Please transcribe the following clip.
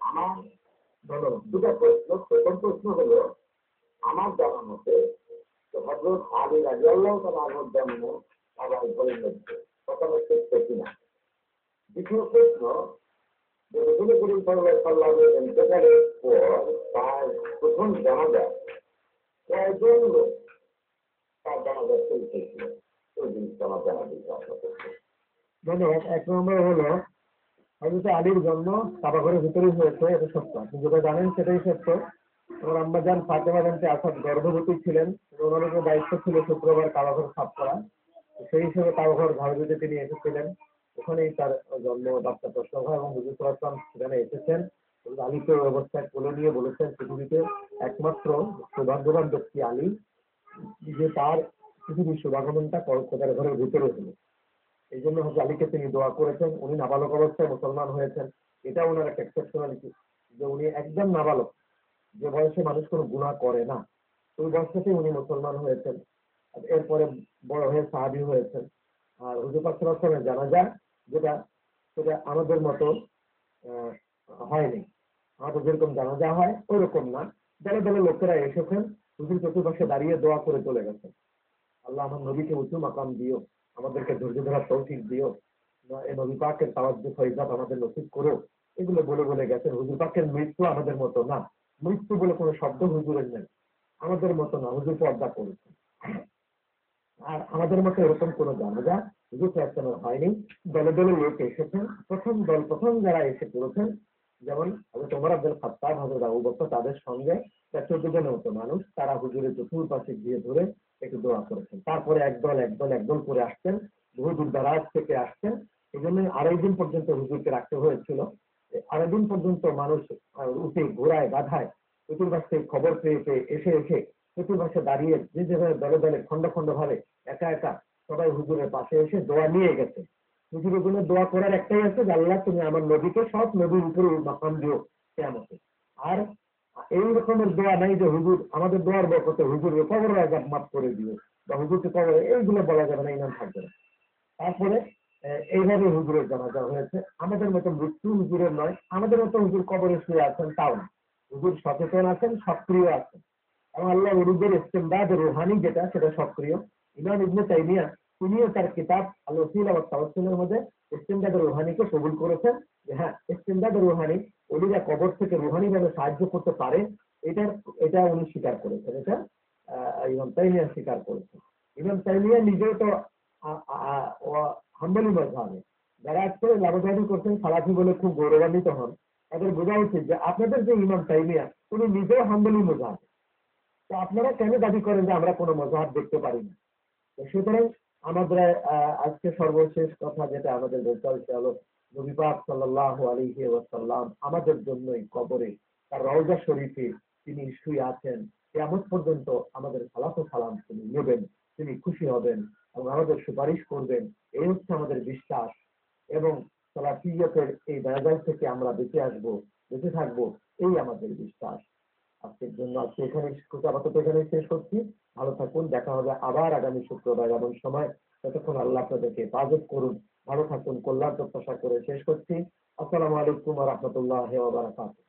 আমার ধন্যবাদ। দুটা প্রশ্ন প্রশ্ন হলো আমার জানা মতে হজরত আলী রাজি আল্লাহ জন্ম আবার ঘরের মধ্যে প্রথমে সত্য কিনা দ্বিতীয় প্রশ্ন যে রসুল করিম সাল্লাহ ইন্তেকালের পর তার প্রথম জানাজা কয়জন লোক তার জানাজা চলতেছিল জানা আপনাদের ধন্যবাদ এক নম্বর হলো হজরত আলীর জন্ম কাবাঘরের ভিতরেই হয়েছে, এটা সত্য। আপনি যেটা জানেন সেটাই সত্য। আমার আম্মাজান ফাতেমা জানতে আসাদ গর্ভবতী ছিলেন ওনার দায়িত্ব ছিল শুক্রবার কাবাঘর সাফ করা। সেই হিসেবে কাবাঘর ঘর দিতে তিনি এসেছিলেন। ওখানেই তার জন্ম, বাচ্চা প্রসব হয় এবং হুজুর সেখানে এসেছেন। আলীকে ওই অবস্থায় কোলে নিয়ে বলেছেন, পৃথিবীতে একমাত্র সৌভাগ্যবান ব্যক্তি আলী, যে তার পৃথিবীর শুভাগমনটা কলকাতার ঘরের ভিতরে হলো। এই জন্য হচ্ছে আলীকে তিনি দোয়া করেছেন, উনি নাবালক অবস্থায় মুসলমান হয়েছেন। এটা ওনার একটা এক্সেপশনালিটি যে উনি একদম নাবালক, যে বয়সে মানুষ কোনো গুণা করে না। ওই বয়স থেকেই উনি মুসলমান হয়েছেন। এরপরে বড় হয়ে সাহাবি হয়েছেন। আর হুজুর পাকসালামের জানা যায় যেটা, সেটা আমাদের মতো হয়নি। আমাদের যেরকম জানাজা হয় ওইরকম না। দলে দলে লোকেরা এসেছেন, হুজুর চতুর্পাশে দাঁড়িয়ে দোয়া করে চলে গেছেন। আল্লাহ আমার নবীকে উঁচু মাকাম দিও। আমাদেরকে ধৈর্য ধরার তৌফিক দিও। নবী পাকের তাওয়াজ্জু ফয়জাত আমাদের নসিব করো এগুলো বলে বলে গেছেন, হুজুর পাকের মৃত্যু আমাদের মতো না। মৃত্যু বলে কোনো শব্দ হুজুরের নেই। আমাদের মতো না, হুজুর পর্দা করেছেন। আর আমাদের মতো এরকম কোনো জানাজা হুজুর সাহেবের হয়নি। দলে দলে লোক এসেছেন। প্রথম দল, প্রথম যারা এসে পড়েছেন, যেমন ওমর আব্দুল খাত্তাব হজরত আবু বকর তাদের সঙ্গে চোদ্দ জনের মতো মানুষ, তারা হুজুরের চতুর্পাশে গিয়ে ধরে একটু দোয়া করেছেন। তারপরে একদল একদল একদল করে আসছেন। বহু দূর দারাজ থেকে আসছেন। এই জন্য আড়াই দিন পর্যন্ত হুজুরকে রাখতে হয়েছিল। আড়াই দিন পর্যন্ত মানুষ উঠে গাধায় চতুর্পাশ থেকে খবর পেয়ে পেয়ে এসে এসে চতুর্পাশে দাঁড়িয়ে যে যেভাবে দলে দলে খন্ড খন্ড ভাবে একা একা সবাই হুজুরের পাশে এসে দোয়া নিয়ে গেছে। হুজুরের জন্য দোয়া করার একটাই আছে যে, আল্লাহ তুমি আমার নবীকে সব নবীর উপরে মাকাম দিও কেমতে আর এই রকমের দোয়া নাই যে হুজুর, আমাদের দোয়ার বরকতে হুজুরের কবর আজাব মাফ করে দিও। বা হুজুরকে কবর এইগুলো বলা যাবে না, ইনাম থাকবে না। তারপরে এইভাবে হুজুরের জানাজা হয়েছে। আমাদের মতো মৃত্যু হুজুরের নয়, আমাদের মতো হুজুর কবরে শুয়ে আছেন তাও না। হুজুর সচেতন আছেন, সক্রিয় আছেন। এবং আল্লাহ উরুদের ইস্তেমদাদ রুহানি যেটা, সেটা সক্রিয়। ইমাম ইবনে তাইমিয়া, তিনিও তার কিতাব আল ওসিল আবার মধ্যে ইস্তেমদাদ রুহানিকে কবুল করেছেন। যে হ্যাঁ ইস্তেমদাদ রুহানি ওলিরা কবর থেকে রুহানি ভাবে সাহায্য করতে পারে এটা এটা উনি স্বীকার করেছেন, এটা ইমাম তাইমিয়া স্বীকার করেছেন। ইমাম তাইমিয়া নিজেও তো হাম্বলি মজাবে যারা আজকে লাভদারি করছেন, সালাফি বলে খুব গৌরবান্বিত হন, তাদের বোঝা উচিত যে আপনাদের যে ইমাম তাইমিয়া, উনি নিজেও হাম্বলি মজাব তো আপনারা কেন দাবি করেন যে আমরা কোনো মজাহাব দেখতে পারি না? সুতরাং আমাদের আজকে সর্বশেষ কথা যেটা আমাদের বলতে হবে হলো নবী পাক সাল্লাল্লাহু আলাইহি ওয়াসাল্লাম আমাদের জন্যই কবরে তার রওজা শরীফে তিনি শুয়ে আছেন। কেমন পর্যন্ত আমাদের সালাত সালাম তিনি নেবেন, তিনি খুশি হবেন এবং আমাদের সুপারিশ করবেন। এই হচ্ছে আমাদের বিশ্বাস এবং সালাফিয়তের এই দায়দাল থেকে আমরা বেঁচে আসব, বেঁচে থাকব, এই আমাদের বিশ্বাস। আজকের জন্য আজকে এখানে আপাতত এখানে শেষ করছি। ভালো থাকুন, দেখা হবে আবার আগামী শুক্রবার এমন সময়। ততক্ষণ আল্লাহ আপনাদেরকে হেফাজত করুন। ভালো থাকুন কল্যাণ প্রত্যাশা করে শেষ করছি। আসসালামু আলাইকুম রহমতুল্লাহ বারাকাতুহ।